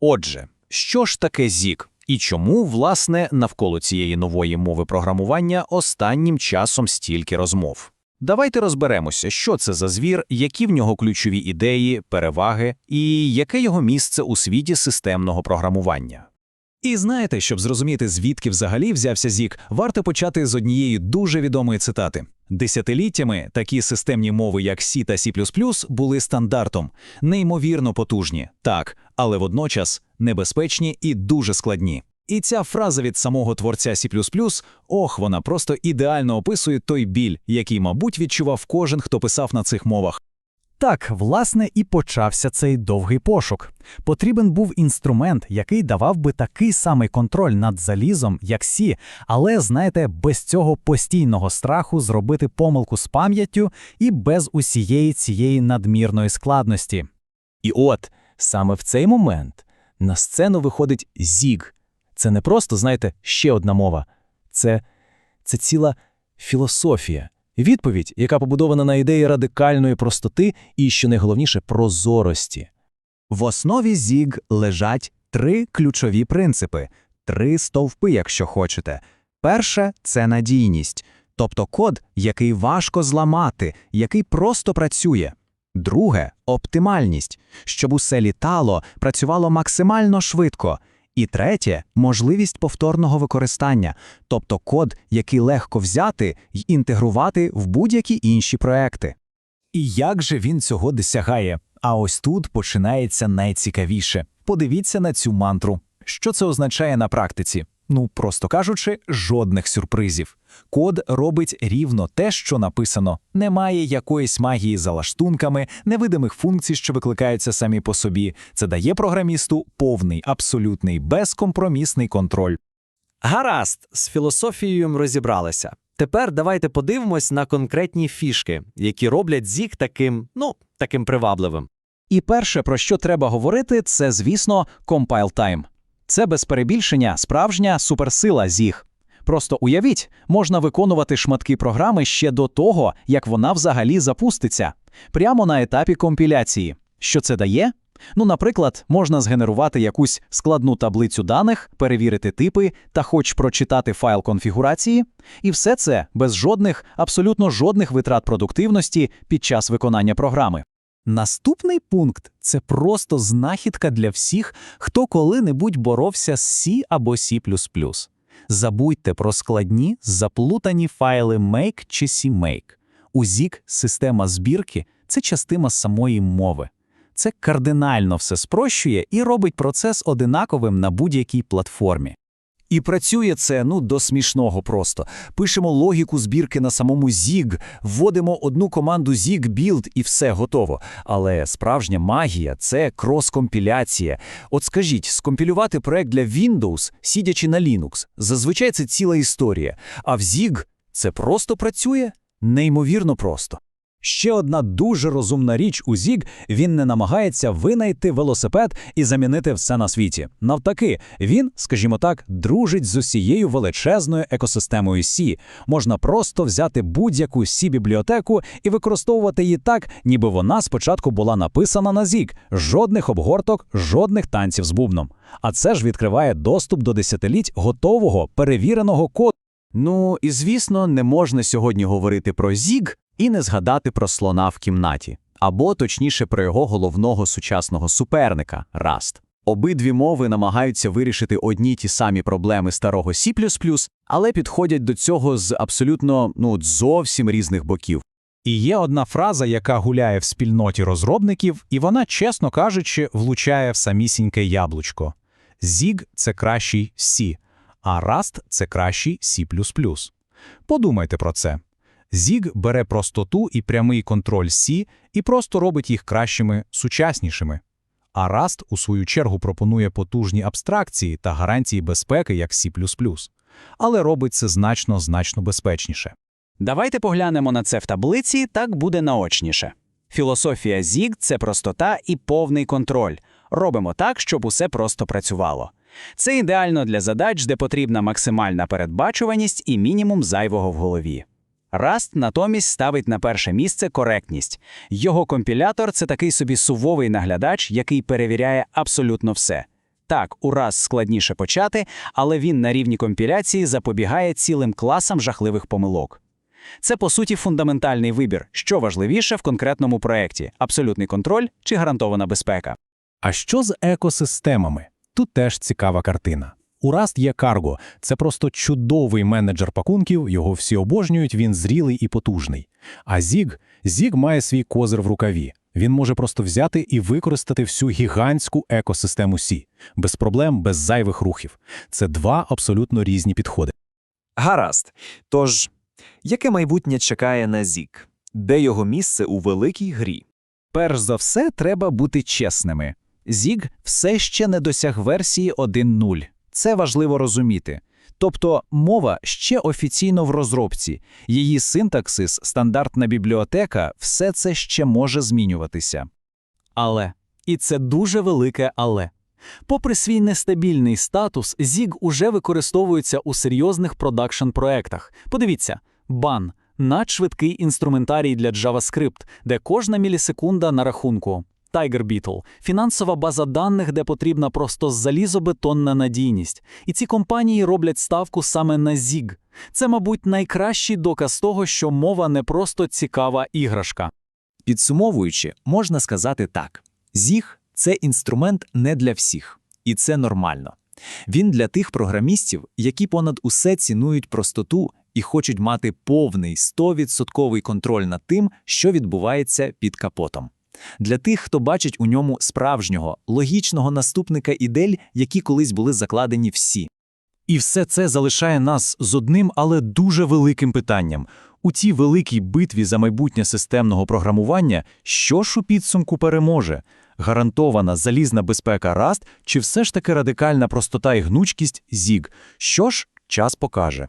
Отже, що ж таке ZIG? І чому, власне, навколо цієї нової мови програмування останнім часом стільки розмов? Давайте розберемося, що це за звір, які в нього ключові ідеї, переваги і яке його місце у світі системного програмування. І знаєте, щоб зрозуміти, звідки взагалі взявся Зік, варто почати з однієї дуже відомої цитати. Десятиліттями такі системні мови, як C та C++, були стандартом, неймовірно потужні, так, але водночас небезпечні і дуже складні. І ця фраза від самого творця C++, ох, вона просто ідеально описує той біль, який, мабуть, відчував кожен, хто писав на цих мовах. Так, власне, і почався цей довгий пошук. Потрібен був інструмент, який давав би такий самий контроль над залізом, як Сі, але, знаєте, без цього постійного страху зробити помилку з пам'яттю і без усієї цієї надмірної складності. І от саме в цей момент на сцену виходить Зіг. Це не просто, знаєте, ще одна мова, це, це ціла філософія. Відповідь, яка побудована на ідеї радикальної простоти і, що найголовніше, прозорості. В основі зіг лежать три ключові принципи, три стовпи, якщо хочете. Перше це надійність, тобто код, який важко зламати, який просто працює. Друге оптимальність, щоб усе літало, працювало максимально швидко. І третє можливість повторного використання, тобто код, який легко взяти й інтегрувати в будь-які інші проекти. І як же він цього досягає? А ось тут починається найцікавіше. Подивіться на цю мантру. Що це означає на практиці? Ну, просто кажучи, жодних сюрпризів. Код робить рівно те, що написано. Немає якоїсь магії за лаштунками, невидимих функцій, що викликаються самі по собі. Це дає програмісту повний, абсолютний, безкомпромісний контроль. Гаразд, з філософією розібралися. Тепер давайте подивимось на конкретні фішки, які роблять зік таким, ну, таким привабливим. І перше, про що треба говорити, це, звісно, compile time. Це без перебільшення справжня суперсила зіг. Просто уявіть, можна виконувати шматки програми ще до того, як вона взагалі запуститься, прямо на етапі компіляції. Що це дає? Ну, наприклад, можна згенерувати якусь складну таблицю даних, перевірити типи та хоч прочитати файл конфігурації, і все це без жодних, абсолютно жодних витрат продуктивності під час виконання програми. Наступний пункт це просто знахідка для всіх, хто коли-небудь боровся з C або C++. Забудьте про складні, заплутані файли make чи CMake. У ZIG система збірки це частина самої мови. Це кардинально все спрощує і робить процес одинаковим на будь-якій платформі. І працює це ну до смішного просто. Пишемо логіку збірки на самому ZIG, вводимо одну команду ZIG build і все готово. Але справжня магія це крос-компіляція. От скажіть, скомпілювати проект для Windows, сидячи на Linux, зазвичай це ціла історія. А в ZIG це просто працює неймовірно просто. Ще одна дуже розумна річ у Зіг – він не намагається винайти велосипед і замінити все на світі. Навтаки, він, скажімо так, дружить з усією величезною екосистемою Сі. Можна просто взяти будь-яку сі бібліотеку і використовувати її так, ніби вона спочатку була написана на Зіг. Жодних обгорток, жодних танців з бубном. А це ж відкриває доступ до десятиліть готового перевіреного коду. Ну і звісно, не можна сьогодні говорити про зіг і не згадати про слона в кімнаті, або точніше про його головного сучасного суперника Rust. Обидві мови намагаються вирішити одні ті самі проблеми старого C++, але підходять до цього з абсолютно ну зовсім різних боків. І є одна фраза, яка гуляє в спільноті розробників, і вона, чесно кажучи, влучає в самісіньке яблучко. Зіг це кращий C, а Rust – це кращий C++. Подумайте про це. Зіг бере простоту і прямий контроль C і просто робить їх кращими, сучаснішими. А Rust, у свою чергу, пропонує потужні абстракції та гарантії безпеки, як C++. Але робить це значно-значно безпечніше. Давайте поглянемо на це в таблиці, так буде наочніше. Філософія ZIG – це простота і повний контроль. Робимо так, щоб усе просто працювало. Це ідеально для задач, де потрібна максимальна передбачуваність і мінімум зайвого в голові. Rust натомість ставить на перше місце коректність. Його компілятор це такий собі сувовий наглядач, який перевіряє абсолютно все. Так, у раз складніше почати, але він на рівні компіляції запобігає цілим класам жахливих помилок. Це, по суті, фундаментальний вибір, що важливіше в конкретному проєкті – абсолютний контроль чи гарантована безпека. А що з екосистемами? Тут теж цікава картина. У Rust є Cargo – це просто чудовий менеджер пакунків, його всі обожнюють, він зрілий і потужний. А Zig? Zig має свій козир в рукаві. Він може просто взяти і використати всю гігантську екосистему C. Без проблем, без зайвих рухів. Це два абсолютно різні підходи. Гаразд. Тож, яке майбутнє чекає на Зік? Де його місце у великій грі? Перш за все, треба бути чесними. Зіг все ще не досяг версії 1.0. Це важливо розуміти. Тобто мова ще офіційно в розробці, її синтаксис, стандартна бібліотека – все це ще може змінюватися. Але, і це дуже велике але. Попри свій нестабільний статус, Zig уже використовується у серйозних продакшн-проектах. Подивіться, бан – надшвидкий інструментарій для JavaScript, де кожна мілісекунда на рахунку. Tiger Beetle – фінансова база даних, де потрібна просто залізобетонна надійність. І ці компанії роблять ставку саме на Zig. Це, мабуть, найкращий доказ того, що мова не просто цікава іграшка. Підсумовуючи, можна сказати так: Зіг це інструмент не для всіх, і це нормально. Він для тих програмістів, які понад усе цінують простоту і хочуть мати повний 100% контроль над тим, що відбувається під капотом. Для тих, хто бачить у ньому справжнього, логічного наступника ідель, які колись були закладені всі. І все це залишає нас з одним, але дуже великим питанням. У цій великій битві за майбутнє системного програмування, що ж у підсумку переможе? Гарантована залізна безпека Rust чи все ж таки радикальна простота і гнучкість ZIG? Що ж, час покаже.